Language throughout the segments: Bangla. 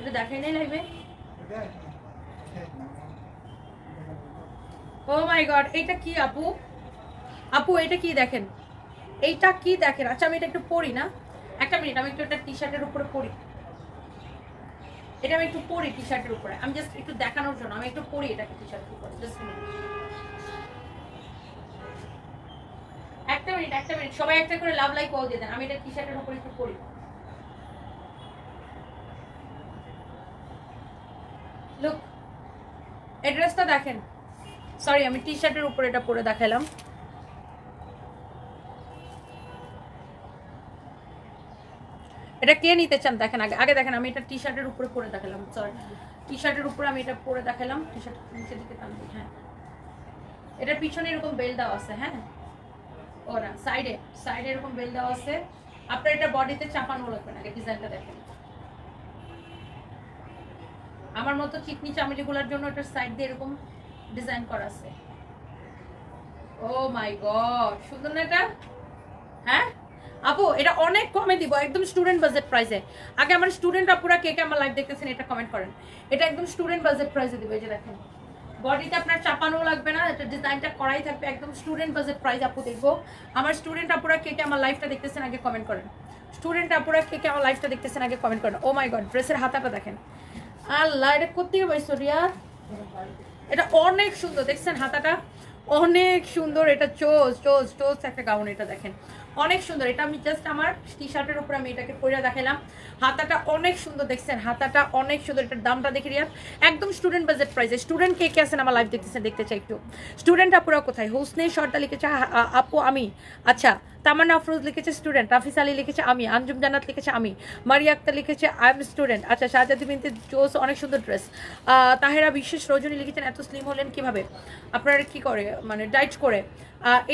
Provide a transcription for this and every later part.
এটা দেখাই নাই লাইভে ও মাই গড এটা কি আপু? আপু এটা কি দেখেন? এইটা কি দেখেন? আচ্ছা আমি এটা একটু পড়ি না? একটা মিনিট আমি একটু এটা টি শার্টের উপরে পড়ি। এটা আমি একটু পড়ি টি শার্টের উপরে। আমি জাস্ট একটু দেখানোর জন্য, আমি একটু পড়ি এটাকে টি শার্টের উপরে জাস্ট একটা মিনিট একটা মিনিট সবাই একটা করে লাভ লাইক কল দিয়ে দেন। আমি এটা টি শার্টের উপরে একটু পড়ি লুক অ্যাড্রেসটা দেখেন। সরি আমি টি শার্টের উপরে এটা পরে দেখালাম। এটা কে নিতে চান? দেখেন, আগে আগে দেখেন, আমি এটা টি শার্টের উপরে পরে দেখালাম সরি টি শার্টের উপরে আমি এটা পরে দেখালাম টি শার্ট নিচে দিকে টান হ্যাঁ। এটার পিছনে এরকম বেল দেওয়া আছে হ্যাঁ। ও না সাইডে সাইডে এরকম বেল দেওয়া আছে। আপনার এটা বডিতে চাপানো লাগবে না ডিজাইনটা দেখেন। আমার মতো চিকনি চামেলিগুলোর জন্য এটার সাইড দিয়ে এরকম ডিজাইন করা আছে। ও মাই গড সুন্দর না এটা? হ্যাঁ? আপু, এটা অনেক কমে দিব, একদম স্টুডেন্ট বাজেট প্রাইসে আগে আমার স্টুডেন্ট আপুরা কে কে আমার লাইভ দেখতেছেন, এটা কমেন্ট করেন। এটা একদম স্টুডেন্ট বাজেট প্রাইসে দিব, এই যে দেখেন। বডিতে আপনার চাপানো লাগবে না, এটা ডিজাইনটা করাই থাকবে, একদম স্টুডেন্ট বাজেট প্রাইস আপু দেখব। আমার স্টুডেন্ট আপুরা কে কে আমার লাইফটা দেখতেছেন, আগে কমেন্ট করেন। স্টুডেন্ট আপুরা কে কে আমার লাইফটা দেখতেছেন, আগে কমেন্ট করেন। ও মাই গড ড্রেসের হাতাটা দেখেন। আল্লাহ, এটা কোথেকে পাইছো রিয়া? এটা অনেক সুন্দর, দেখছেন হাতাটা? অনেক সুন্দর, এটা চোজ চোজ চোজ একটা গাউন এটা দেখেন। অনেক সুন্দর, এটা আমি জাস্ট আমার টি শার্টের উপর আমি এটাকে পরে দেখালাম হাতাটা অনেক সুন্দর, দেখছেন? হাতাটা অনেক সুন্দর, এটার দামটা দেখে রিয়া। একদম স্টুডেন্ট বাজেট প্রাইসে স্টুডেন্ট কে কে আছেন আমার লাইভ দেখতেছেন, দেখতে চাই একটু। স্টুডেন্ট আপুরা কোথায়? হোসনে শর্টটা লিখেছে আপু, আমি। আচ্ছা তামান্না আফরোজ লিখেছে স্টুডেন্ট রাফিস আলী লিখেছে আমি, আঞ্জুম জান্নাত লিখেছে আমি, মারিয়া আক্তার লিখেছে আই এম স্টুডেন্ট আচ্ছা শাহজাদি বিনতে জোস অনেক সুন্দর ড্রেস তাহেরা বিশেষ রজনী লিখেছেন, এত স্লিম হলেন কীভাবে? আপনারা কি করে মানে ডাইট করে?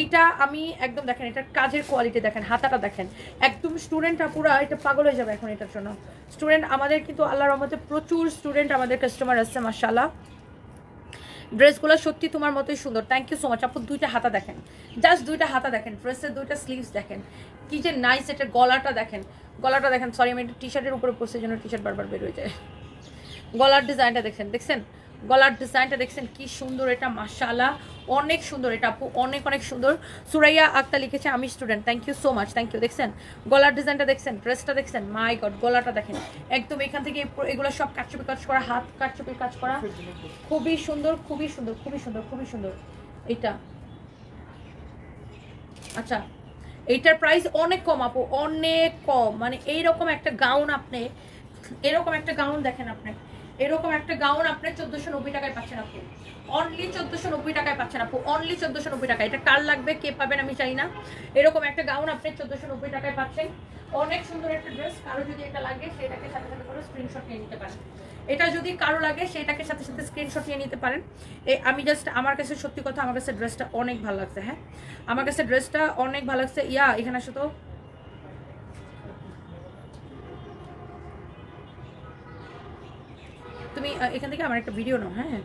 এইটা আমি একদম দেখেন এটার কাজের কোয়ালিটি দেখেন, হাতাটা দেখেন। একদম স্টুডেন্টরা পুরো এটা পাগল হয়ে যাবে এখন এটার জন্য। স্টুডেন্ট আমাদের কিন্তু আল্লাহর রহমতে প্রচুর স্টুডেন্ট আমাদের কাস্টমার আসছে মার্শাল্লাহ ড্রেসগুলো সত্যি তোমার মতোই সুন্দর। থ্যাংক ইউ সো মাচ আপু, দুইটা হাতা দেখেন। জাস্ট দুইটা হাতা দেখেন। ড্রেসের দুইটা স্লিভস দেখেন। কী যে নাইস এটার গলাটা দেখেন। গলাটা দেখেন সরি আমি টি শার্টের উপরে পড়ছে জন্য টি শার্ট বারবার বেরোয় যায়। গলার ডিজাইনটা দেখছেন দেখছেন? গলার ডিজাইনটা দেখছেন কি সুন্দর এটা, মাশাআল্লাহ। অনেক সুন্দর এটা আপু, অনেক অনেক সুন্দর। সুরাইয়া আক্তা লিখেছে, আমি student thank you so much thank you দেখছেন? গলার ডিজাইনটা দেখছেন ড্রেসটা দেখছেন? মাই গড গলাটা দেখেন। একদম এখান থেকে এগুলো সব কাটচুপি কাজ করা, হাত কাটচুপি কাজ করা। খুবই সুন্দর খুবই সুন্দর খুবই সুন্দর খুবই সুন্দর। এটা। আচ্ছা এইটার প্রাইস অনেক কম আপু, অনেক কম। মানে এইরকম একটা গাউন আপনি, এরকম একটা গাউন দেখেন আপনি। এরকম একটা গাউন আপনি চোদ্দশো নব্বই টাকায় পাচ্ছেন আপু। অনলি চোদ্দশো নব্বই টাকায় পাচ্ছেন আপু। অনলি চোদ্দশো নব্বই টাকা এটা কার লাগবে? কে পাবেন আমি চাই না। এরকম একটা গাউন আপনি চোদ্দশো নব্বই টাকায় পাচ্ছেন। অনেক সুন্দর একটা ড্রেস কারও যদি এটা লাগে, সেটাকে সাথে সাথে করে স্ক্রিনশট নিয়ে নিতে পারেন। এটা যদি কারও লাগে, সেটাকে সাথে সাথে স্ক্রিনশট নিয়ে নিতে পারেন। আমি জাস্ট আমার কাছে সত্যি কথা, আমার কাছে ড্রেসটা অনেক ভালো লাগছে হ্যাঁ? আমার কাছে ড্রেসটা অনেক ভালো লাগছে। ইয়া, এখানে তো। এখান থেকে আমার একটা ভিডিও নাও হ্যাঁ।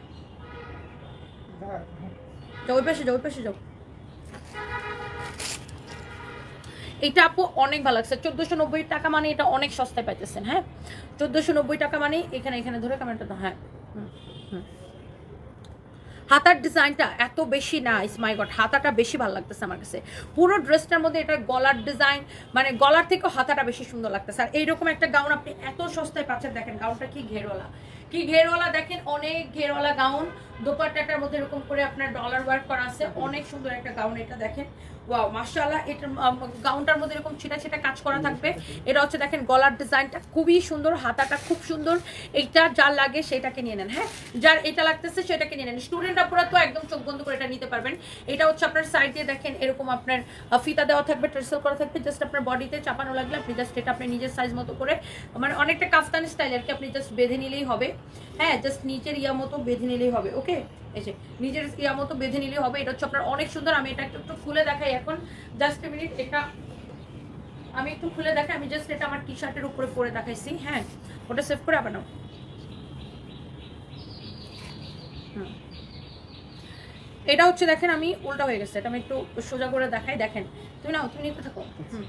যাও ওই পাশে যাও ওই পাশে যাও। এটা আপু অনেক ভালো লাগছে। চোদ্দোশো নব্বই টাকা মানে এটা অনেক সস্তায় পাইতেছেন হ্যাঁ? চোদ্দোশো নব্বই টাকা মানে এখানে এখানে ধরে দাও হ্যাঁ। হাতার ডিজাইনটা এত বেশি নাইস মাই গড হাতাটা বেশি ভালো লাগতেছে আমার কাছে। পুরো ড্রেসটার মধ্যে এটা গলার ডিজাইন মানে গলার থেকেও হাতাটা বেশি সুন্দর লাগতেছে। আর এইরকম একটা গাউন আপনি এত সস্তায় পাচ্ছেন দেখেন গাউনটা কি ঘেরওয়ালা। কি ঘেরওয়ালা দেখেন, অনেক ঘেরওয়ালা গাউন দোপাট্টাটার মধ্যে এরকম করে আপনার ডলার ওয়ার্ক করা আছে, অনেক সুন্দর একটা গাউন এটা দেখেন। ওয়াও মাশাআল্লাহ, এটা গাউনটার মধ্যে এরকম ছিটা ছিটা কাজ করা থাকবে। এটা হচ্ছে দেখেন, গলার ডিজাইনটা খুবই সুন্দর, হাতাটা খুব সুন্দর। এইটা যার লাগে সেটাকে নিয়ে নেন হ্যাঁ? যার এটা লাগতেছে সেটাকে নিয়ে নেন। স্টুডেন্ট আপুরা তো একদম চোখ বন্ধ করে এটা নিতে পারবেন। এটা হচ্ছে আপনার সাইড দিয়ে দেখেন, এরকম আপনার ফিতা দেওয়া থাকবে ট্রেসেল করা থাকবে জাস্ট আপনার বডিতে চাপানো লাগলে আপনি জাস্ট এটা আপনি নিজের সাইজ মতো করে মানে অনেকটা কাফতান স্টাইল আর কি আপনি জাস্ট বেঁধে নিলেই হবে। হ্যাঁ জাস্ট নিচের ইয়া মতো বেঁধে নিলেই হবে ওকে যে, নিজের ইয়া মতো বেঁধে নিলেই হবে, এটা হচ্ছে আপনার অনেক সুন্দর, আমি এটা একটু একটু খুলে দেখাই এখন। জাস্ট মিনিট এটা আমি একটু খুলে দেখাই, আমি জাস্ট এটা আমার টি শার্টের উপরে পরে দেখাইছি হ্যাঁ? ওটা সেভ করে আবার নাও। এটা হচ্ছে, দেখেন, আমি উল্টা হয়ে গেছে, এটা আমি একটু সোজা করে দেখাই, দেখেন। তুমি নাও, তুমি নিতে থাকো। হুম।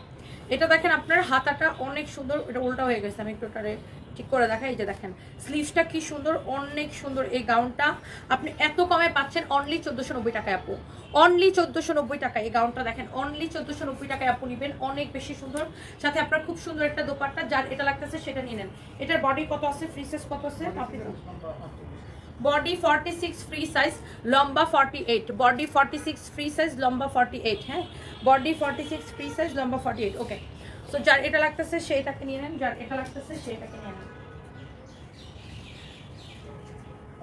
এটা দেখেন, আপনার হাতাটা অনেক সুন্দর, এটা উল্টা হয়ে গেছে, আমি একটু ঠিক করে দেখাই, এই যে দেখেন স্লিভসটা কি সুন্দর, অনেক সুন্দর এই গাউনটা আপনি এত কমে পাচ্ছেন অনলি চোদ্দোশো নব্বই টাকায় আপু। অনলি চোদ্দোশো নব্বই টাকা এই গাউনটা দেখেন অনলি চোদ্দোশো নব্বই টাকায় আপু নেবেন, অনেক বেশি সুন্দর। সাথে আপনার খুব সুন্দর একটা দোপাট্টা, যার এটা লাগতেছে সেটা নিয়ে নেন। এটার বডি কত আছে? ফ্রি সাইজ কত আছে? আপনি body forty six free size লম্বা forty eight body forty six free size লম্বা ফর্টি এইট হ্যাঁ? Body forty six free size লম্বা ফর্টি এইট ওকে সো যার এটা লাগতেছে, সেইটাকে নিয়ে নেন। যার এটা লাগতেছে, সেইটাকে নিয়ে নেন।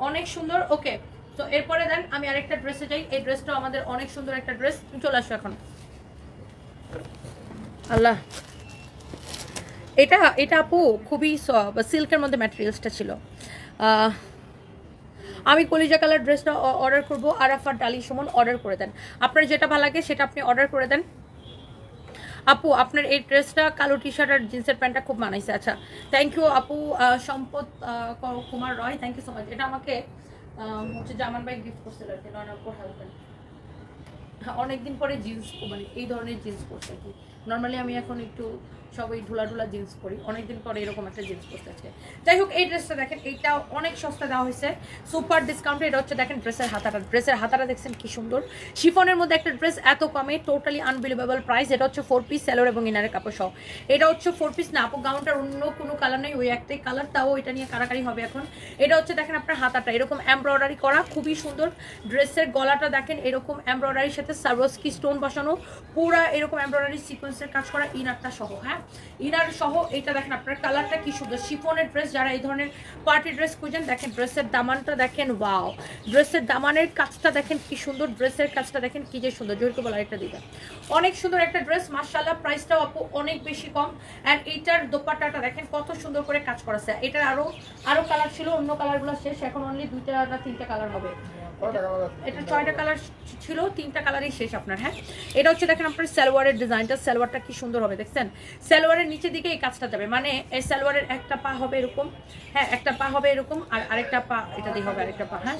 অনেক সুন্দর ওকে তো এরপরে দেন, আমি আরেকটা ড্রেসে যাই। এই ড্রেসটাও আমাদের অনেক সুন্দর একটা ড্রেস চলে আসো এখন। আল্লাহ। এটা এটা আপু খুবই সিল্কের মধ্যে ম্যাটেরিয়ালসটা ছিল। আমি কলিজা কালার ড্রেসটা অর্ডার করব আরাফার ডালি সুমন অর্ডার করে দেন। আপনার যেটা ভালো লাগে সেটা আপনি অর্ডার করে দেন। আপু, আপনার এই ড্রেসটা কালো টি শার্ট আর জিন্সের প্যান্টটা খুব মানাইছে। আচ্ছা থ্যাংক ইউ আপু Sampad Kumar Roy thank you so much এটা আমাকে হচ্ছে জামান ভাই গিফট করছিল আর কি নয়নার পর হাজব্যান্ড অনেকদিন পরে জিন্স মানে এই ধরনের জিন্স পরছে আর কি। নর্মালি আমি এখন একটু সবাই ঢুলা ঢুলা জিন্স পরি। অনেকদিন পরে এরকম একটা জিন্স পরতে আজকে যাই হোক, এই ড্রেসটা দেখেন এইটা অনেক সস্তা দেওয়া হয়েছে। সুপার ডিসকাউন্টে এটা হচ্ছে দেখেন ড্রেসের হাতাটা। ড্রেসের হাতাটা দেখছেন কি সুন্দর। শিফনের মধ্যে একটা ড্রেস এত কমে টোটালি আনবিলিভেবল প্রাইস এটা হচ্ছে ফোর পিস স্যালোর এবং ইনারের কাপড় সহ। এটা হচ্ছে ফোর পিস না, আপু গাউনটার অন্য কোনো কালার নেই, ওই একটাই কালার তাও এটা নিয়ে কারাকারি হবে এখন। এটা হচ্ছে দেখেন আপনার হাতাটা, এরকম এমব্রয়ডারি করা, খুবই সুন্দর। ড্রেসের গলাটা দেখেন, এরকম এমব্রয়ডারির সাথে সার্ভসকি স্টোন বসানো। পুরা এরকম এমব্রয়ডারি সিকোয়েন্সের কাজ করা ইনারটা সহ হ্যাঁ? ইনার সহ, এটা দেখেন আপনার কালারটা কি সুন্দর। শিফনের ড্রেস যারা এই ধরনের পার্টি ড্রেস খুঁজেন, দেখেন ড্রেসের দামানটা দেখেন ওয়াও ড্রেসের দামানের কাজটা দেখেন কি সুন্দর ড্রেসের কাজটা দেখেন কি যে সুন্দর। জোরকে বলা একটা দিদা অনেক সুন্দর একটা ড্রেস মার্শাল্লাহ প্রাইসটাও আপু অনেক বেশি কম। অ্যান্ড এইটার দোপাট্টাটা দেখেন, কত সুন্দর করে কাজ করা আছে এটার আরও আরও কালার ছিল, অন্য কালারগুলো শেষ, এখন অনলি দুইটা না তিনটা কালার হবে। এটা ছয়টা কালার ছিল, তিনটা কালারই শেষ আপনার হ্যাঁ? এটা হচ্ছে দেখেন আপনার সালোয়ারের ডিজাইনটা, সালোয়ারটা কি সুন্দর হবে, দেখছেন? সালোয়ারের নিচের দিকে এই কাজটা যাবে মানে এই সালোয়ারের একটা পা হবে এরকম হ্যাঁ একটা পা হবে এরকম, আর আরেকটা পা এটা দিয়ে হবে, আরেকটা পা হ্যাঁ?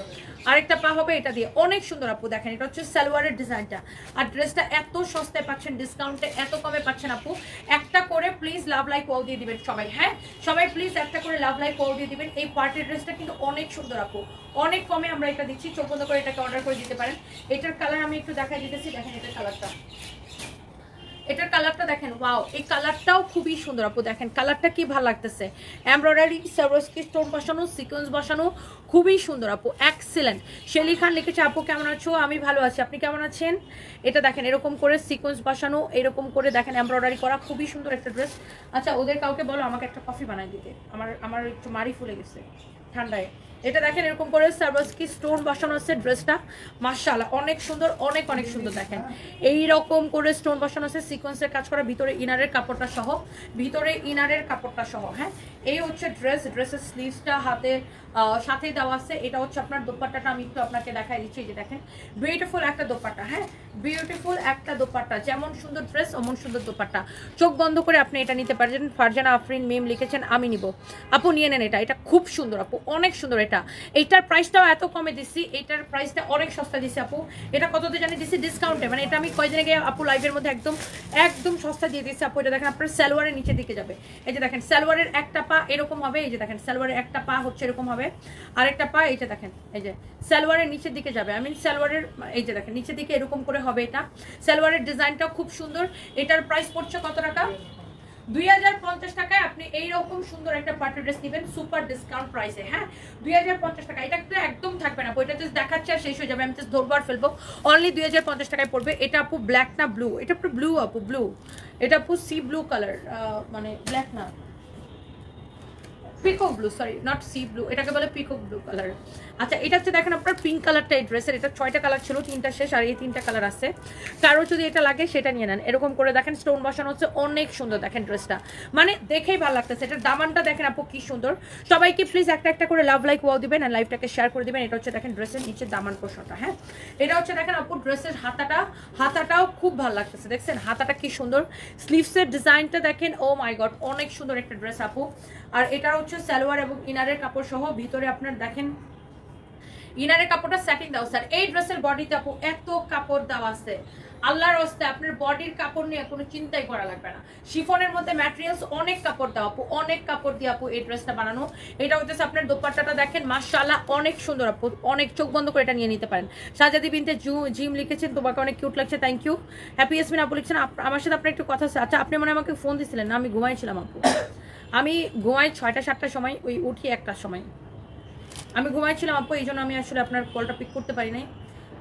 আরেকটা পা হবে এটা দিয়ে, অনেক সুন্দর আপু, দেখেন, এটা হচ্ছে সালোয়ারের ডিজাইনটা। আর ড্রেসটা এত সস্তায় পাচ্ছেন ডিসকাউন্টে এত কমে পাচ্ছেন আপু, একটা করে প্লিজ লাভ লাইক ওয়াও দিয়ে দিবেন সবাই হ্যাঁ? সবাই প্লিজ একটা করে লাভ লাইক ওয়াও দিয়ে দিবেন। এই পার্টির ড্রেসটা কিন্তু অনেক সুন্দর আপু। অনেক কমে আমরা এটা দিচ্ছি, চোখ বন্ধ করে এটাকে অর্ডার করে দিতে পারেন। এটার কালার আমি একটু দেখাই দিতেছি, দেখেন এটার কালারটা এটার কালারটা দেখেন ওয়াও এই কালারটাও খুবই সুন্দর আপু, দেখেন কালারটা কি ভালো লাগতেছে। এমব্রয়ডারি সার্ভসকি স্টোন বসানো সিকোয়েন্স বসানো, খুবই সুন্দর আপু এক্সিলেন্ট শেলি খান লিখেছে, আপু, কেমন আছো? আমি ভালো আছি, আপনি কেমন আছেন? এটা দেখেন, এরকম করে সিকোয়েন্স বসানো, এরকম করে দেখেন এমব্রয়ডারি করা, খুবই সুন্দর একটা ড্রেস আচ্ছা ওদের কাউকে বলো, আমাকে একটা কফি বানাই দিতে। আমার আমার একটু মারি ফুলে গেছে, ঠান্ডায়। এটা দেখেন এরকম করে সার্ভাসকি স্টোন বসানো আছে ড্রেসটা মার্শাল্লাহ অনেক সুন্দর, অনেক অনেক সুন্দর দেখেন। এই রকম করে স্টোন বসানো আছে সিকোয়েন্সের কাজ করা, ভিতরে ইনারের কাপড়টা সহ, ভিতরে ইনারের কাপড়টা সহ হ্যাঁ? এই হচ্ছে ড্রেস ড্রেসের স্লিভসটা হাতে সাথেই দেওয়া আছে। এটা হচ্ছে আপনার দোপাট্টাটা, আমি একটু আপনাকে দেখাই দিচ্ছি, এই যে দেখেন। বিউটিফুল একটা দোপাট্টা হ্যাঁ? বিউটিফুল একটা দোপাট্টা, যেমন সুন্দর ড্রেস অমন সুন্দর দোপাট্টা। চোখ বন্ধ করে আপনি এটা নিতে পারবেন ফারজানা আফরিন মিম লিখেছেন, আমি নিব। আপু, নিয়ে নেন এটা। এটা খুব সুন্দর, আপু, অনেক সুন্দর। এটা। এইটার প্রাইসটাও এত কমে দিচ্ছি এটার প্রাইসটা অনেক সস্তা দিচ্ছি আপু। এটা কততে জানি দিচ্ছি ডিসকাউন্টে মানে এটা আমি কয়দিন আগে আপু লাইভের মধ্যে একদম একদম সস্তা দিয়ে দিচ্ছি আপু। এটা দেখেন আপনার সালোয়ারের নিচের দিকে যাবে। এই যে দেখেন, সালোয়ারের একটা পা এরকম হবে, এই যে দেখেন, সালোয়ারের একটা পা হচ্ছে এরকম হবে। আরেকটা পা, এই যে দেখেন, এই যে, সালোয়ারের নিচের দিকে যাবে। আই মিন সালোয়ারের, এই যে দেখেন, নিচের দিকে এরকম করে হবে এটা। সালোয়ারের ডিজাইনটাও খুব সুন্দর। এটার প্রাইস পড়ছে কত টাকা? দুই হাজার পঞ্চাশ টাকায় আপনি এইরকম সুন্দর একটা পার্টি ড্রেস নেবেন, সুপার ডিসকাউন্ট প্রাইসে হ্যাঁ? দুই হাজার পঞ্চাশ টাকা, এটা তো একদম থাকবে না, বইটা জাস্ট দেখাচ্ছে আর শেষ হয়ে যাবে, আমি জাস্ট ধরবো আর ফেলব। অনলি দুই হাজার পঞ্চাশ টাকায় পড়বে, এটা আপু ব্ল্যাক না ব্লু এটা পুরো ব্লু আপু ব্লু এটা আপু সি ব্লু কালার মানে ব্ল্যাক না। Peacock blue sorry not sea blue এটাকে বলে পিকক ব্লু কালার আচ্ছা এটা হচ্ছে দেখেন আপনার পিঙ্ক কালারটা এই ড্রেসের এটা ছয়টা কালার ছিল, তিনটা শেষ, আর এই তিনটা কালার আছে। কারও যদি এটা লাগে, সেটা নিয়ে নেন। এরকম করে দেখেন স্টোন বসানো হচ্ছে, অনেক সুন্দর দেখেন ড্রেসটা মানে দেখেই ভালো লাগতেছে, এটার দামানটা দেখেন আপু, কি সুন্দর। সবাইকে প্লিজ একটা একটা করে লাভ লাইক ওয়াও দিবেন আর লাইভটাকে শেয়ার করে দিবেন। এটা হচ্ছে দেখেন ড্রেসের নিচে দামান পোষণটা হ্যাঁ? এটা হচ্ছে দেখেন আপু ড্রেসের হাতাটা, হাতাটাও খুব ভালো লাগতেছে, দেখছেন? হাতাটা কি সুন্দর। স্লিভসের ডিজাইনটা দেখেন ও মাই গড অনেক সুন্দর একটা ড্রেস আপু। আর এটা হচ্ছে সালোয়ার এবং ইনারের কাপড় সহ ভিতরে আপনার দেখেন, ইনারের কাপড়টা স্যাটিং দাও স্যার এই ড্রেসের বডিতে আপু এত কাপড় দেওয়া আছে। আল্লাহর হস্তে আপনার বডির কাপড় নিয়ে কোনো চিন্তাই করা লাগবে না। শিফনের মধ্যে ম্যাটেরিয়ালস অনেক কাপড় দেওয়া আপু, অনেক কাপড় দিয়ে আপু এই ড্রেসটা বানানো। এটা হচ্ছে আপনার দোপাট্টাটা দেখেন, মাশাআল্লাহ, অনেক সুন্দর আপু, অনেক চোখ বন্ধ করে এটা নিয়ে নিতে পারেন। সাজাদি বিনতে জু, জিম লিখেছেন, তোমাকে অনেক কিউট লাগছে থ্যাংক ইউ হ্যাপি ইয়াসমিন আপু লিখছেন আমার সাথে আপনার একটু কথা আছে। আচ্ছা আপনি মনে আমাকে ফোন দিছিলেন, না, আমি ঘুমাইছিলাম আপু। আমি ঘুমাই ছয়টা, সাতটার সময়, ওই উঠি একটার সময়। আমি ঘুমাইছিলাম, আপু, এই জন্য আমি আসলে আপনার কলটা পিক করতে পারি নাই।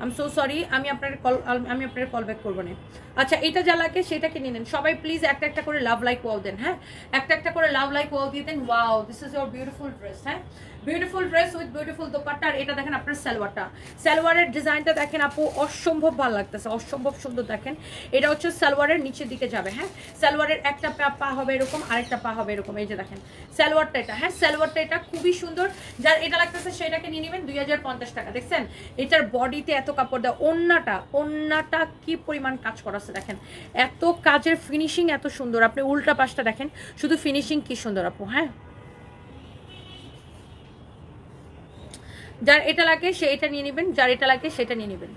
আম সো সরি আমি আপনার কল আমি আপনার কল ব্যাক করব না। আচ্ছা এটা যা লাগে সেটা নিয়ে নেন। সবাই প্লিজ একটা একটা করে লাভ লাইক ওয়াও দেন হ্যাঁ? একটা একটা করে লাভ লাইক ওয়াও দিয়ে দেন। Wow this is your beautiful dress হ্যাঁ? Beautiful dress with beautiful dupatta আর এটা দেখেন আপনার সালোয়ারটা। সালোয়ারের ডিজাইনটা দেখেন আপু, অসম্ভব ভালো লাগতেছে, অসম্ভব সুন্দর দেখেন। এটা হচ্ছে সালোয়ারের নিচের দিকে যাবে হ্যাঁ? সালোয়ারের একটা পা হবে এরকম, আরেকটা পা হবে এরকম, এই যে দেখেন। সালোয়ারটা এটা হ্যাঁ? সালোয়ারটা এটা খুবই সুন্দর। যার এটা লাগতেছে সেটাকে নিয়ে নেবেন দুই হাজার পঞ্চাশ টাকা, দেখছেন? এটার বডিতে এত কাপড় দেওয়া, ওন্নাটা ওন্নাটা কি পরিমাণ কাজ করা আছে দেখেন। এত কাজের ফিনিশিং এত সুন্দর, আপনি উল্টা পাশটা দেখেন, শুধু ফিনিশিং কি সুন্দর আপু হ্যাঁ? যার এটা লাগে, সে এটা নিয়ে নেবেন, যার এটা লাগে, সেটা নিয়ে নেবেন।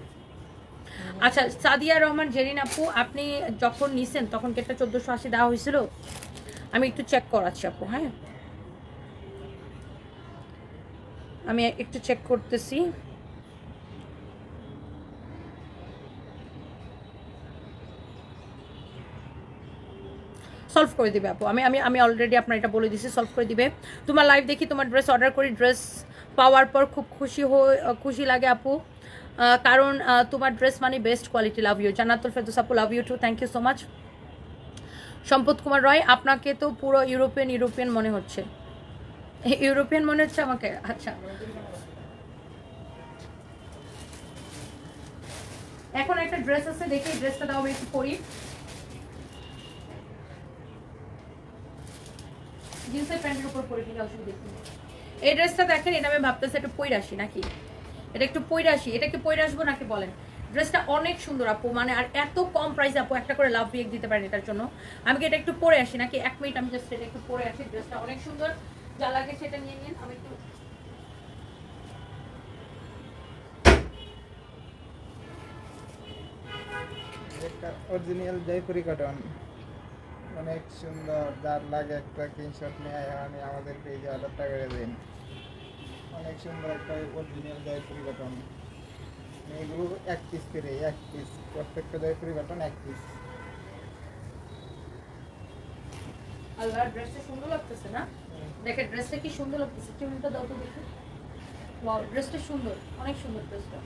আচ্ছা সাদিয়া রহমান, জেরিন আপু, আপনি যখন নিছেন, তখন কি একটা চোদ্দোশো আশি দেওয়া হয়েছিল? আমি একটু চেক করাচ্ছি আপু হ্যাঁ? আমি একটু চেক করতেছি। সলভ করে দিবে আপু, আমি আমি আমি অলরেডি আপনার এটা বলে দিছি সলভ করে দিবে। তোমার লাইভ দেখি, তোমার ড্রেস অর্ডার করি ড্রেস পাওয়ার পর খুব খুশি হয়ে খুশি লাগে আপু। কারণ তোমার ড্রেস মানে best quality love you Jannatul Ferdous আপু love you too thank you so much Sampad Kumar Roy, আপনাকে তো পুরো ইউরোপিয়ান ইউরোপিয়ান মনে হচ্ছে। ইউরোপিয়ান মনে হচ্ছে আমাকে? আচ্ছা। এখন একটা ড্রেস আছে, দেখি ড্রেসটা দাও, আমি একটু পরি। জিন্সের প্যান্টের উপর পরে কিনা অসুবিধা এই ড্রেসটা দেখেন এটা আমি ভাবতেছি একটু পইরা আসি নাকি? এটা একটু পইরা আসি এটা একটু পইরা আসব নাকি বলেন? ড্রেসটা অনেক সুন্দর আপু মানে আর এত কম প্রাইস আপু একটা করে লাভ রিয়েক দিতে পারেন এটার জন্য। আমি কি এটা একটু পরে আসি নাকি? এক মিনিট আমি জাস্ট এটা একটু পরে আসি ড্রেসটা অনেক সুন্দর। যা লাগে সেটা নিয়ে নিন, আমি একটা অরিজিনাল জয়পুরি কটন অনেক সুন্দর, যার লাগে একটা স্ক্রিনশট নিয়ে আমি আমাদের পেজে অর্ডারটা করে দিন অনেক সুন্দর একটা অরিজিনাল জয়পুরি কটন এগুলো এক পিস করে, এক পিস প্রত্যেকটা জয়পুরি কটন এক পিস আল্লাহ ড্রেসটা সুন্দর লাগতেছে না? দেখে ড্রেসটা কি সুন্দর লাগতেছে? চুলটা দাও তো দেখি। ড্রেসটা সুন্দর, অনেক সুন্দর ড্রেসটা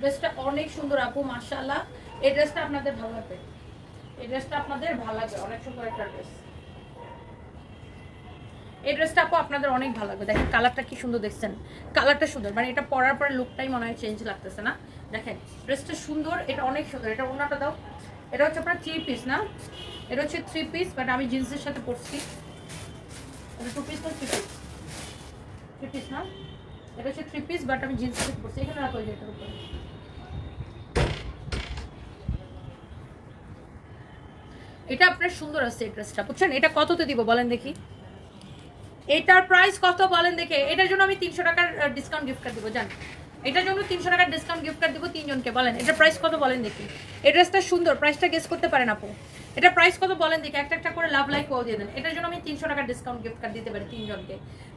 ড্রেসটা অনেক সুন্দর আপু, মাশাআল্লাহ। এই ড্রেসটা আপনাদের ভালো লাগবে? এই ড্রেসটা আপনাদের ভালো লাগবে, অনেক সুন্দর একটা ড্রেস। এই ড্রেসটা আপু আপনাদের অনেক ভালো লাগবে। দেখেন, কালারটা কি সুন্দর দেখছেন? কালারটা সুন্দর মানে এটা পরার পরে লুকটাই মনে হয় চেঞ্জ লাগতেছে না? দেখেন, ড্রেসটা সুন্দর, এটা অনেক সুন্দর। এটা ওনাটা দাও। এটা হচ্ছে আপনার থ্রি পিস না? এটা হচ্ছে থ্রি পিস বাট আমি জিন্সের সাথে পরছি। এটা টু পিস না থ্রি পিস থ্রি পিস না? এটা হচ্ছে থ্রি পিস বাট আমি জিন্সের সাথে পরছি। এখানে রাখো এটার উপরে। এটা আপনার সুন্দর আছে এই ড্রেসটা। বুঝছেন? এটা কততে দিব বলেন দেখি। এটার প্রাইস কত বলেন দেখে। এটার জন্য আমি তিনশো টাকার ডিসকাউন্ট গিফট কার্ড দিব জান এটার জন্য তিনশো টাকার ডিসকাউন্ট গিফট কার্ড দিব তিনজনকে বলেন। এটা প্রাইস কত বলেন দেখি। এই ড্রেসটা সুন্দর প্রাইসটা গেস করতে পারেন আপু। এটা প্রাইস কত বলেন দেখি একটা একটা করে লাভ লাইক দিয়ে দেন। এটার জন্য আমি তিনশো টাকার ডিসকাউন্ট গিফট কার্ড দিতে পারি তিনজনকে।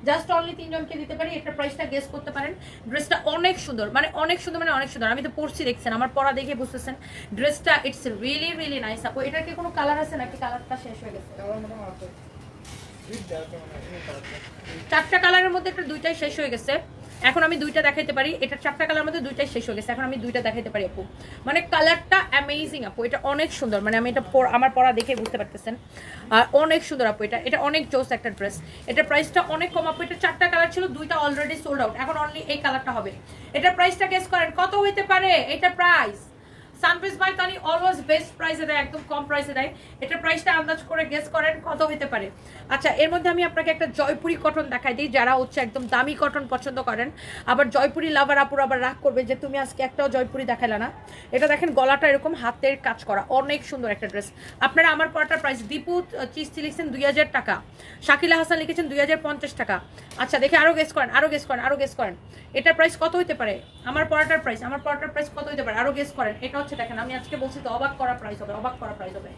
জাস্ট অনলি তিনজনকে দিতে পারি এটার প্রাইসটা গেস করতে পারেন। ড্রেসটা অনেক সুন্দর মানে অনেক সুন্দর মানে অনেক সুন্দর। আমি তো পড়ছি দেখছেন আমার পড়া দেখে বুঝতেছেন। ড্রেসটা ইটস রিয়েলি রিয়েলি নাইস আপু। এটার কি কোনো কালার আছে নাকি কালারটা শেষ হয়ে গেছে। চারটা কালারের মধ্যে একটা দুইটাই শেষ হয়ে গেছে। এখন আমি দুইটা দেখাইতে পারি। এটা চারটা কালার মধ্যে দুইটাই শেষ হয়ে গেছে। এখন আমি দুইটা দেখাইতে পারি আপু। মানে কালারটা অ্যামেজিং আপু। এটা অনেক সুন্দর। মানে আমি এটা আমার পড়া দেখে বুঝতে পারতেছেন। আর অনেক সুন্দর আপু এটা। এটা অনেক জোস একটা ড্রেস এটার প্রাইসটা অনেক কম আপু। এটা চারটা কালার ছিল, দুইটা অলরেডি সোল্ড আউট এখন অনলি এই কালারটা হবে। এটার প্রাইসটা গেস করেন। কত হইতে পারে? এটা price Sunface by Tani always best প্রাইসে দেয়, একদম কম প্রাইসে দেয়। এটার প্রাইসটা আন্দাজ করে গেস করেন কত হতে পারে। আচ্ছা এর মধ্যে আমি আপনাকে একটা জয়পুরি কটন দেখাই দিই, যারা হচ্ছে একদম দামি কটন পছন্দ করেন। আবার জয়পুরি লাভার আপুর আবার রাগ করবে যে, তুমি আজকে একটাও জয়পুরি দেখালে না? এটা দেখেন, গলাটা এরকম হাতের কাজ করা, অনেক সুন্দর একটা ড্রেস আপনারা আমার পরাটার প্রাইস দীপু চিস্তি লিখছেন দুই হাজার টাকা। শাকিলা হাসান লিখেছেন দুই হাজার পঞ্চাশ টাকা। আচ্ছা দেখে আরও গেস করেন আরও গেস করেন আরও গেস করেন। এটার প্রাইস কত হতে পারে? আমার পরাটার প্রাইস আমার পরাটার প্রাইস কত হতে পারে? আরও গেস করেন। এটা হচ্ছে দেখেন, আমি আজকে বলছি তো অবাক করা প্রাইস হবে, অবাক করা প্রাইস হবে।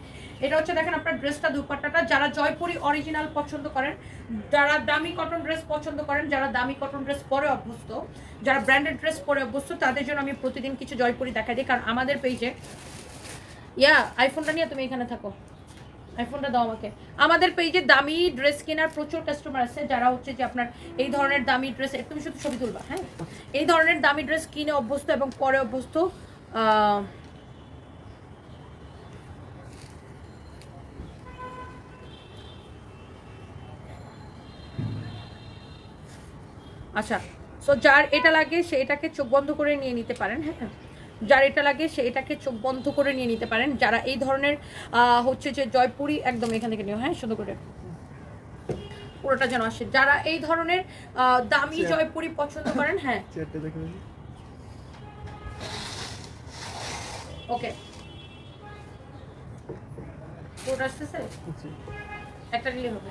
এটা হচ্ছে দেখেন আপনার ড্রেসটা দুপাট্টাটা, যারা জয়পুরি অরিজিনাল পছন্দ করেন, যারা দামি কটন ড্রেস পছন্দ করেন, যারা দামি কটন ড্রেস পরে অভ্যস্ত, যারা ব্র্যান্ডেড ড্রেস পরে অভ্যস্ত, তাদের জন্য আমি প্রতিদিন কিছু জয়পুরি দেখাই দিই। কারণ আমাদের পেজে ইয়া আইফোনটা নিয়ে তুমি এখানে থাকো। আইফোনটা দাও আমাকে। আমাদের পেজে দামি ড্রেস কেনার প্রচুর কাস্টমার আছে, যারা হচ্ছে যে আপনার এই ধরনের দামি ড্রেস তুমি শুধু ছবি তুলবা হ্যাঁ? এই ধরনের দামি ড্রেস কিনে অভ্যস্ত এবং পরে অভ্যস্ত আচ্ছা সো যার এটা লাগে সে এটাকে চোখ বন্ধ করে নিয়ে নিতে পারেন হ্যাঁ যার এটা লাগে সে এটাকে চোখ বন্ধ করে নিয়ে নিতে পারেন। যারা এই ধরনের হচ্ছে যে জয়পুরি একদম এখান থেকে নিও হ্যাঁ সুন্দর করে। পুরোটা যেন আসে। যারা এই ধরনের দামি। জয়পুরি পছন্দ করেন হ্যাঁ। ওকে। পুরোটা আসতেছে। একটা নিলে হবে।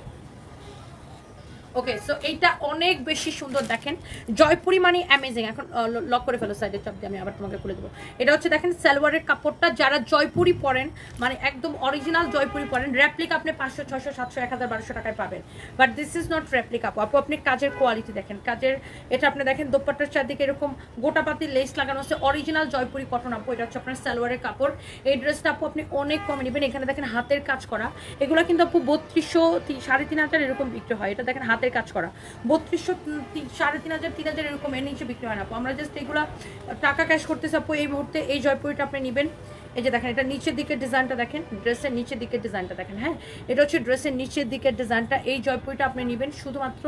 ওকে সো এইটা অনেক বেশি সুন্দর দেখেন। জয়পুরি মানে অ্যামেজিং এখন লক করে ফেলো সাইডের চাপ দিয়ে, আমি আবার তোমাকে খুলে দেবো। এটা হচ্ছে দেখেন সালোয়ারের কাপড়টা। যারা জয়পুরি পরেন মানে একদম অরিজিনাল জয়পুরি পরেন র্যাপ্লিক আপনি পাঁচশো ছশো সাতশো, এক হাজার, বারোশো টাকায় পাবেন। But this is not replica আপু আপু, আপনি কাজের কোয়ালিটি দেখেন। কাজের, এটা আপনি দেখেন, দোপাট্টার চারদিকে এরকম গোটা গোটাপাতি লেস লাগানো আছে। অরিজিনাল জয়পুরি কটন আপু, এটা হচ্ছে আপনার সালোয়ারের কাপড়। এই ড্রেসটা আপু, আপনি অনেক কমে নেবেন। এখানে দেখেন হাতের কাজ করা। এগুলো কিন্তু আপু বত্রিশশো সাড়ে তিন হাজার এরকম বিক্রি হয়। এটা দেখেন হাতের কাজ করা। বত্রিশশো সাড়ে তিন হাজার তিন হাজার এরকম এর নিচে বিক্রি হয় না। আমরা জাস্ট এগুলা টাকা ক্যাশ করতে আপু, এই মুহূর্তে এই জয়পুরিটা আপনি নেবেন। এই যে দেখেন, এটা নিচের দিকের ডিজাইনটা দেখেন, ড্রেসের নিচের দিকের ডিজাইনটা দেখেন হ্যাঁ? এটা হচ্ছে ড্রেসের নিচের দিকের ডিজাইনটা, এই জয়পুরিটা আপনি নেবেন শুধুমাত্র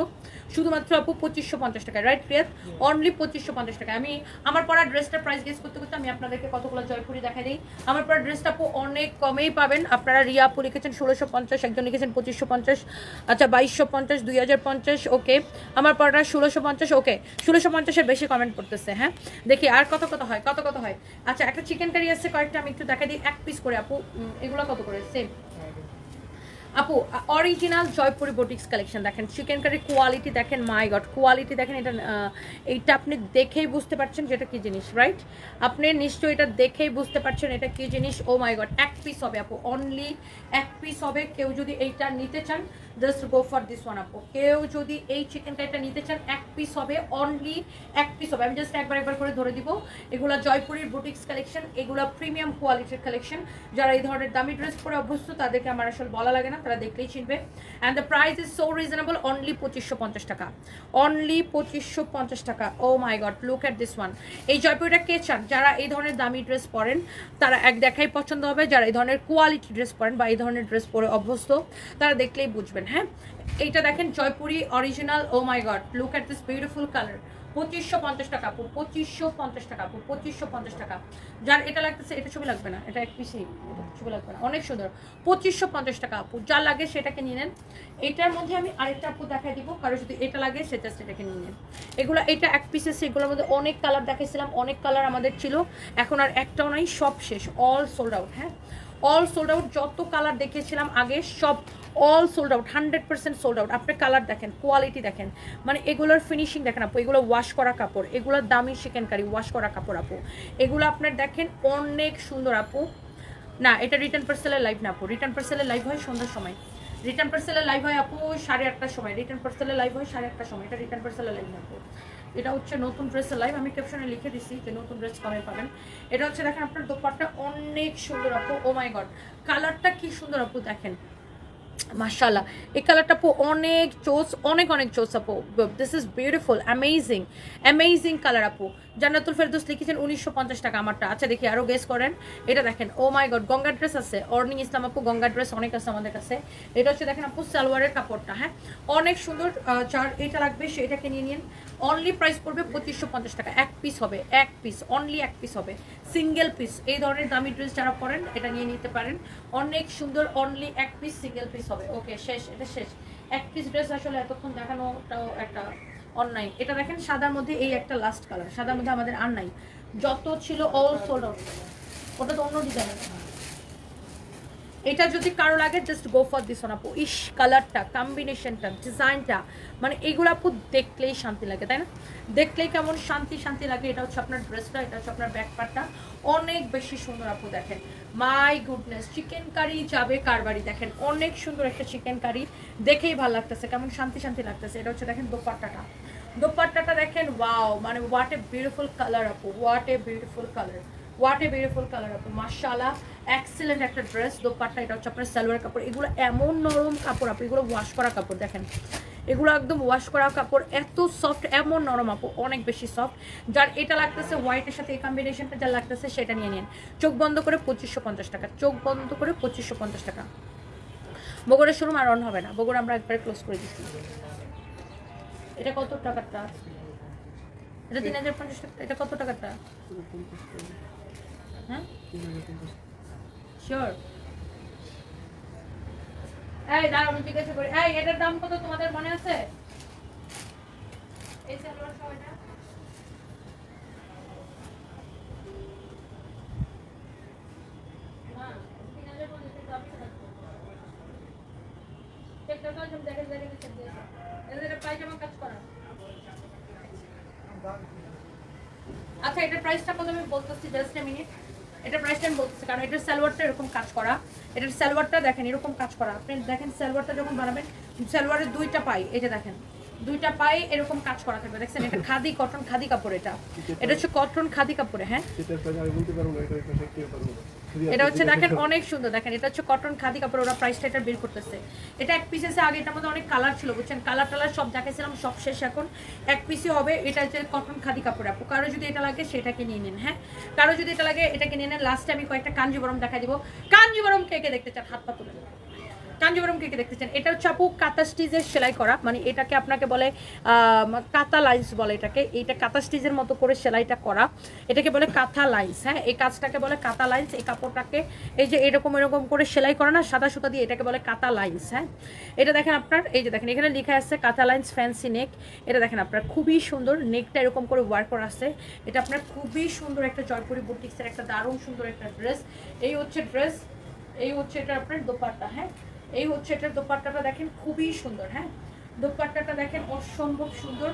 শুধুমাত্র আপু পঁচিশশো পঞ্চাশ টাকা রাইট প্রিয়াত অনলি পঁচিশশো পঞ্চাশ টাকা আমি আমার পরা ড্রেসটা প্রাইস গেস করতে করতে আমি আপনাদেরকে কতগুলো জয়পুরি দেখাই দিই। আমার পরা ড্রেসটা আপু অনেক কমেই পাবেন। আপনারা রিয়া আপু লিখেছেন ষোলোশো পঞ্চাশ, একজন লিখেছেন পঁচিশশো পঞ্চাশ আচ্ছা বাইশশো পঞ্চাশ, দুই হাজার পঞ্চাশ ওকে আমার পরাটা ষোলোশো পঞ্চাশ ওকে ষোলোশো পঞ্চাশের বেশি কমেন্ট করতেছে হ্যাঁ? দেখি আর কত কত হয়, কত কত হয়? আচ্ছা একটা চিকেন কারি আছে, কয়েকটা আমি একটু দেখাই দিই, এক পিস করে আপু। এগুলো কত করে? সেম আপু অরিজিনাল জয়পুরি বোটিক্স কালেকশন দেখেন চিকেন কারি কোয়ালিটি দেখেন মাই গড কোয়ালিটি দেখেন, এটা এইটা আপনি দেখেই বুঝতে পারছেন যে এটা কি জিনিস রাইট আপনি নিশ্চয়ই এটা দেখেই বুঝতে পারছেন এটা কি জিনিস ও মাই গড এক পিস হবে আপু অনলি এক পিস হবে। কেউ যদি এইটা নিতে চান just go for this one আপু কেউ যদি এই চিকেন কারিটা নিতে চান, এক পিস হবে অনলি এক পিস হবে। আমি জাস্ট একবার একবার করে ধরে দিব। এগুলো জয়পুরের বুটিক্স কালেকশন এগুলো প্রিমিয়াম কোয়ালিটির কালেকশন যারা এই ধরনের দামি ড্রেস পরে অভ্যস্ত, তাদেরকে আমার আসলে বলা লাগে না, তারা দেখলেই চিনবে। And the price is so reasonable only পঁচিশশো পঞ্চাশ টাকা। অনলি পঁচিশশো পঞ্চাশ টাকা। ও my god look at this one এই জয়পুরটা কে চান? যারা এই ধরনের দামি ড্রেস পরেন, তারা এক দেখাই পছন্দ হবে। যারা এই ধরনের কোয়ালিটি ড্রেস পরেন বা এই ধরনের ড্রেস পরে অভ্যস্ত, তারা দেখলেই বুঝবেন। হ্যাঁ? এইটা দেখেন, Jaipuri original oh my god look at this beautiful colour পঁচিশশো পঞ্চাশ টাকা, আপু, পঁচিশশো পঞ্চাশ টাকা, আপু, পঁচিশশো পঞ্চাশ টাকা। যার এটা লাগতেছে, এটা ছবি লাগবে না, এটা এক পিসেই এটা ছবি লাগবে না, অনেক সুন্দর। পঁচিশশো পঞ্চাশ টাকা, আপু, যা লাগে সেটাকে নিয়ে নেন। এটার মধ্যে আমি আরেকটা, আপু দেখাই দিব, কারও যদি এটা লাগে সেটা সেটাকে নিয়ে নেন। এগুলো, এটা এক পিসেস এগুলোর মধ্যে অনেক কালার দেখাইছিলাম, অনেক কালার আমাদের ছিল। এখন আর একটাও নাই, সব শেষ অল সোল্ড আউট হ্যাঁ? অল সোল্ড আউট যত কালার দেখিয়েছিলাম আগে, সব all sold out hundred percent sold out আপনি কালার দেখেন কোয়ালিটি দেখেন। মানে এগুলোর ফিনিশিং দেখেন আপু, এগুলো ওয়াশ করা কাপড় এগুলোর দামি চিকেন কারি ওয়াশ করা কাপড় আপু। এগুলো আপনার দেখেন অনেক সুন্দর আপু। না, এটা রিটার্ন পার্সেলের লাইভ না আপু রিটার্ন পার্সেলের লাইভ হয় সন্ধ্যার সময়। রিটার্ন পার্সেলের লাইভ হয় আপু সাড়ে আটটার সময়। রিটার্ন পার্সেলের লাইভ হয় সাড়ে আটটার সময়। এটা রিটার্ন পার্সেলের লাইভ না আপু। এটা হচ্ছে নতুন ড্রেসের লাইভ আমি ক্যাপশনে লিখে দিছি যে নতুন ড্রেস কমে পাবেন। এটা হচ্ছে দেখেন আপনার দোপাট্টা অনেক সুন্দর আপু। ও মাই গড কালারটা কি সুন্দর আপু দেখেন। মাশাল্লাহ এই কালারটা আপু অনেক চোস, অনেক অনেক চোস আপু। This is beautiful amazing amazing colour আপু। জান্নাতুল ফেরদৌস লিখেছেন উনিশশো পঞ্চাশ টাকা আমারটা। আচ্ছা দেখি আরও গেস করেন। এটা দেখেন oh my god Ganga dress আছে। অর্নিং ইসলাম আপু, গঙ্গা ড্রেস অনেক আছে আমাদের কাছে। এটা হচ্ছে দেখেন আপু, সালোয়ারের কাপড়টা হ্যাঁ? অনেক সুন্দর চার, এটা লাগবে, সেটাকে নিয়ে নিন। অনলি প্রাইস পড়বে পঁচিশশো পঞ্চাশ টাকা। এক পিস হবে, এক পিস অনলি এক পিস হবে। সিঙ্গেল পিস এই ধরনের দামি ড্রেস যারা পরেন, এটা নিয়ে নিতে পারেন। অনেক সুন্দর অনলি এক পিস সিঙ্গেল পিস হবে। ওকে শেষ, এটা শেষ। এক পিস ড্রেস আসলে এতক্ষণ দেখানোটাও একটা অন্যায় এটা দেখেন, সাদার মধ্যে এই একটা লাস্ট কালার সাদার মধ্যে আমাদের আর নাই। যত ছিল অল সোল্ড আউট ওটা তো অন্য ডিজাইনের এটা যদি কারও লাগে জাস্ট গো ফর দিস আপু। ইস কালারটা কম্বিনেশনটা ডিজাইনটা মানে এইগুলো আপু দেখলেই শান্তি লাগে, তাই না? দেখলেই কেমন শান্তি শান্তি লাগে। এটা হচ্ছে আপনার ড্রেসটা এটা হচ্ছে আপনার ব্যাকপারটা অনেক বেশি সুন্দর আপু, দেখেন। মাই গুডনেস চিকেন কারি যাবে কারবারি দেখেন, অনেক সুন্দর একটা চিকেন কারি দেখেই ভালো লাগতেছে, কেমন শান্তি শান্তি লাগতেছে। এটা হচ্ছে, দেখেন, দোপাট্টাটা। দোপাট্টাটা দেখেন ওয়াও মানে হোয়াট এ বিউটিফুল কালার আপু what a beautiful colour what a beautiful colour আপু মার্শাল্লাহ এক্সেলেন্ট একটা ড্রেস দোপাট্টা, এটা হচ্ছে আপনার সালোয়ার কাপড়। এগুলো এমন নরম কাপড় আপু এগুলো ওয়াশ করা কাপড়, দেখেন। এগুলো একদম ওয়াশ করা কাপড়, এত সফট এমন নরম আপু অনেক বেশি সফট যার এটা লাগতেছে হোয়াইটের সাথে এই কম্বিনেশনটা যা লাগতেছে সেটা নিয়ে নিন। চোখ বন্ধ করে পঁচিশশো পঞ্চাশ টাকা, চোখ বন্ধ করে পঁচিশশো পঞ্চাশ টাকা। বগুড়ার শোরুম আর অন হবে না। বগুড়া আমরা একবারে ক্লোজ করে দিচ্ছি। এটা কত টাকারটা এটা তিন হাজার পঞ্চাশ টাকা। এটা কত টাকাটা? হ্যাঁ? শিওর এই, দাঁড়াও, আমি জিজ্ঞাসা করি। এই, এটার দাম কত তোমাদের মনে আছে? এই সালোয়ার সহ এটা না, 3050 এর দামই তো লাগবে। চেক করো, সব দেখে দেখে দেখে check দিয়েছে। এদের এটা পায়জামা কাজ করা। আচ্ছা এটার প্রাইসটা আমি বলতেছি জাস্ট এ মিনিট এটা প্রাইসটা আমি বলতেছি কারণ এটার সালোয়ারটা এরকম কাজ করা। এটার সালোয়ারটা দেখেন এরকম কাজ করা। আপনি দেখেন সালোয়ারটা যখন বানাবেন সালোয়ারের দুইটা পাই এটা দেখেন। দুইটা পাই এরকম কাজ করা থাকবে। দেখছেন এটা খাদি কটন খাদি কাপড় এটা। এটা হচ্ছে কটন খাদি কাপড় হ্যাঁ? প্রাইস এটা হচ্ছে দেখেন অনেক সুন্দর দেখেন এটা হচ্ছে কটন খাদি কাপড় ওরা প্রাইসটা এটা বের করতেছে। এটা এক পিস এসে আগে এটার মধ্যে অনেক কালার ছিল বুঝছেন? কালার টালার সব দেখেছিলাম সব শেষ এখন। এক পিসই হবে এটা হচ্ছে কটন খাদি কাপড় আপু। কারও যদি এটা লাগে সেটাকে নিয়ে নিন হ্যাঁ? কারও যদি এটা লাগে এটাকে নিয়ে নেন। লাস্টে আমি কয়েকটা কাঞ্জিবরম দেখা দিব। কাঞ্জিবরম কে কে দেখতে চান? হাত পা তুলে। কাঞ্জিবরম কে কে এটা হচ্ছে আপু কাতা স্টিচের সেলাই করা। মানে এটাকে আপনাকে বলে কাতা লাইন্স বলে এটাকে। এইটা কাতা স্টিজের মতো করে সেলাইটা করা। এটাকে বলে কাঁথা লাইন্স হ্যাঁ? এই কাজটাকে বলে কাতা লাইন্স এই কাপড়টাকে এই যে এরকম এরকম করে সেলাই করা না, সাদা সুতা দিয়ে এটাকে বলে কাতা লাইন্স হ্যাঁ? এটা দেখেন আপনার, এই যে দেখেন, এখানে লেখা আছে কাতা লাইন্স ফ্যান্সি নেক। এটা দেখেন আপনার, খুবই সুন্দর নেকটা এরকম করে ওয়ার্ক করা আছে। এটা আপনার খুবই সুন্দর একটা জয়পুরি বুটিক্সের একটা দারুণ সুন্দর একটা ড্রেস। এই হচ্ছে ড্রেস, এই হচ্ছে এটা আপনার দোপাট্টা হ্যাঁ? এই হচ্ছে এটার দোপাট্টাটা দেখেন, খুবই সুন্দর হ্যাঁ? দোপাট্টাটা দেখেন, অসম্ভব সুন্দর,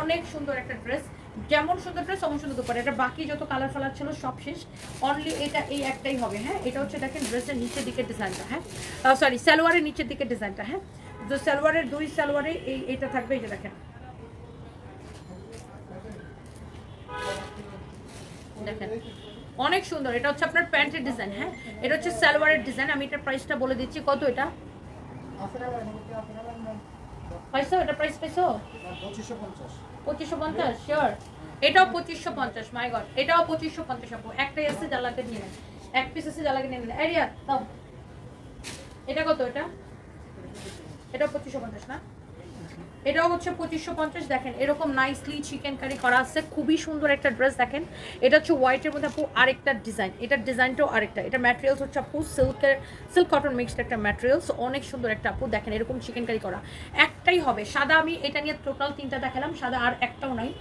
অনেক সুন্দর একটা ড্রেস যেমন সুন্দর ড্রেস তেমন সুন্দর দোপাট্টা। এটা বাকি যত কালার ফালার ছিল সব শেষ। অনলি এটা, এই একটাই হবে হ্যাঁ? এটা হচ্ছে দেখেন ড্রেসের নিচের দিকের ডিজাইনটা হ্যাঁ? সরি সালোয়ারের নিচের দিকের ডিজাইনটা হ্যাঁ? তো সালোয়ারের দুই সালোয়ারে এই এটা থাকবে, এই যে দেখেন। দেখেন। অনেক সুন্দর। এটা হচ্ছে আপনার প্যান্টের ডিজাইন হ্যাঁ? এটা হচ্ছে সালোয়ারের ডিজাইন। আমি এটার প্রাইসটা বলে দিচ্ছি। কত এটা? এটা প্রাইস পঁচিশশো পঞ্চাশ এটাও পঁচিশশো পঞ্চাশ এটাও পঁচিশশো পঞ্চাশ একটাই জ্বালাকে নিয়ে এক পিস জ্বালাকে নিয়ে নেন। এরিয়া এটা কত এটা? এটাও পঁচিশশো পঞ্চাশ, না? এটাও হচ্ছে পঁচিশশো পঞ্চাশ। দেখেন, এরকম নাইসলি চিকেন কারি করা আছে। খুবই সুন্দর একটা ড্রেস দেখেন। এটা হচ্ছে হোয়াইটের মধ্যে আপু আরেকটা ডিজাইন এটার ডিজাইনটাও আরেকটা। এটা ম্যাটেরিয়ালস হচ্ছে আপু সিল্কের সিল্ক কটন মিক্সড একটা ম্যাটেরিয়ালস অনেক সুন্দর একটা আপু, দেখেন, এরকম চিকেন কারি করা। একটাই হবে। সাদা আমি এটা নিয়ে টোটাল তিনটা দেখালাম। সাদা আর একটাও নাই।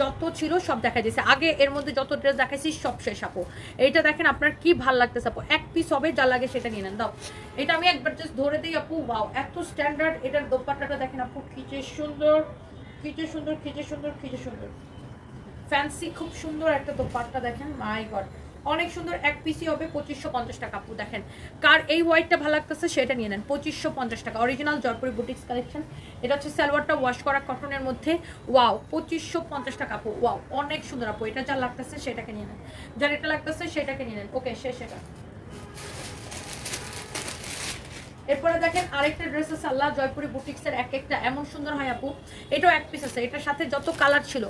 যত ছিল সব দেখা দিয়েছে। আগে এর মধ্যে যত ড্রেস দেখাইছি, সব শেষ আপু। এইটা দেখেন আপনার কি ভালো লাগতেছে আপু। এক পিস হবে, যা লাগে সেটা নিয়ে নেন। দাও। এটা আমি একবার জাস্ট ধরে দিই আপু। ওয়াও এত স্ট্যান্ডার্ড এটার দোপাট্টাটা দেখেন আপু খিচে সুন্দর খিচে সুন্দর খিচে সুন্দর খিচে সুন্দর। ফ্যান্সি খুব সুন্দর একটা দোপাট্টা দেখেন মাই গড অনেক সুন্দর, এক পিসি হবে পঁচিশশো পঞ্চাশ টাকা, আপু, দেখেন। কার এই হোয়াইটটা ভালো লাগতেছে, সেটা নিয়ে নেন, পঁচিশশো পঞ্চাশ টাকা। অরিজিনাল জয়পুরি বুটিক্স কালেকশন এটা হচ্ছে সালোয়ারটা ওয়াশ করা কটনের মধ্যে। ওয়াও পঁচিশশো পঞ্চাশ টাকা, আপু। ওয়াও অনেক সুন্দর, আপু। এটা যা লাগতেছে, সেটাকে নিয়ে নেন। যার এটা লাগতেছে, সেটাকে নিয়ে নেন। ওকে শেষ এটা। এরপরে দেখেন আরেকটা ড্রেস আছে, আল্লাহ জয়পুরি বুটিক্সের এক একটা এমন সুন্দর হয় আপু। এটাও এক পিস আছে। এটার সাথে যত কালার ছিল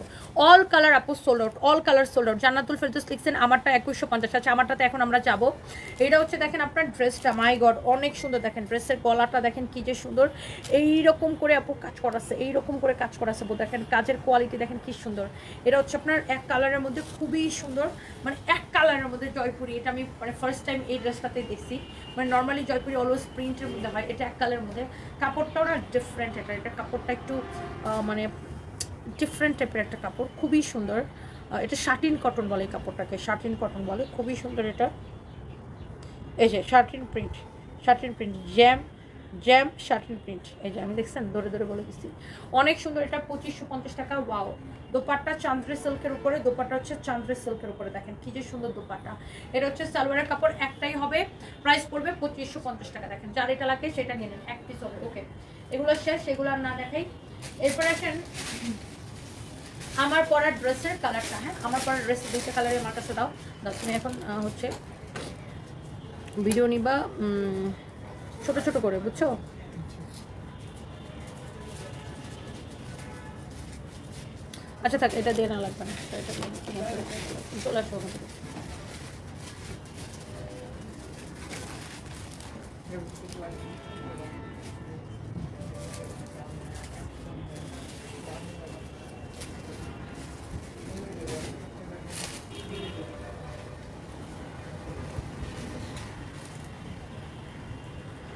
অল কালার আপু sold out all colour sold out Jannatul Ferdous লিখছেন, আমারটা একুশশো পঞ্চাশ আছে, আমারটাতে এখন আমরা যাব। এটা হচ্ছে দেখেন আপনার ড্রেসটা মাই গড অনেক সুন্দর দেখেন। ড্রেসের গলাটা দেখেন কি যে সুন্দর। এই রকম করে আপু কাজ করাছে এই রকম করে কাজ করাছে দেখেন কাজের কোয়ালিটি দেখেন কি সুন্দর। এটা হচ্ছে আপনার এক কালারের মধ্যে খুবই সুন্দর। মানে এক কালারের মধ্যে জয়পুরি। এটা আমি মানে ফার্স্ট টাইম এই ড্রেসটাতে দেখছি। মানে নর্মালি জয়পুরি অলওয়েজ প্রিন্টের মধ্যে হয়, এটা এক কালারের মধ্যে। কাপড়টাও না ডিফারেন্ট এটা এটা কাপড়টা একটু মানে ডিফারেন্ট টাইপের একটা কাপড়, খুবই সুন্দর। এটা শার্টিন কটন বলে কাপড়টাকে শার্টিন কটন বলে, খুবই সুন্দর এটা। এই যে শার্টিন প্রিন্ট শার্টিন প্রিন্ট জ্যাম জ্যাম শার্টিন প্রিন্ট। এই যে আমি দেখছেন ধরে ধরে বলে দিচ্ছি। অনেক সুন্দর, এটা পঁচিশশো পঞ্চাশ টাকা ওয়াও দোপাট্টা চান্দ্রে সিল্কের উপরে, দোপাট্টা হচ্ছে চান্দ্রে সিল্কের উপরে। দেখেন, কি যে সুন্দর দোপাট্টা। এটা হচ্ছে সালোয়ারের কাপড়, একটাই হবে প্রাইস পড়বে পঁচিশশো পঞ্চাশ টাকা। দেখেন, যার এটা লাগে সেটা নিয়ে নেন, এক পিস হবে ওকে এগুলো শেষ সেগুলো আর না দেখাই। এরপরে আসেন, আমার পরার ড্রেসের কালারটা হ্যাঁ? আমার পরার ড্রেস, দুইটা কালারের আমার কাছে দাও। দাও, তুমি এখন হচ্ছে ভিডিও নিবা ছোট ছোট করে বুঝছ আচ্ছা থাক এটা দিয়ে না লাগবে না এটা। চলে আসব।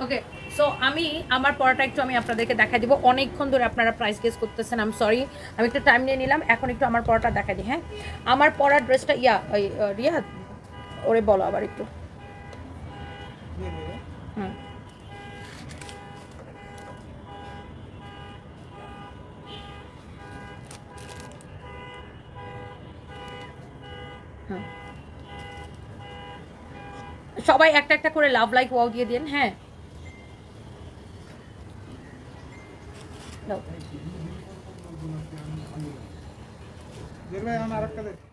ওকে সো আমি, আমার পড়াটা একটু আমি আপনাদেরকে দেখা দিব। অনেকক্ষণ ধরে আপনারা প্রাইস গেস করতেছেন আম সরি আমি একটু টাইম নিয়ে নিলাম, এখন একটু আমার পড়াটা দেখা দিই হ্যাঁ? আমার পড়ার ড্রেসটা ইয়া রিয়া ওরে বলো আবার একটু। হুম। সবাই একটা একটা করে লাভ লাইক ওয়াও দিয়ে দিন হ্যাঁ? দাও। জুয়েল ভাই আমার আরেকটা দে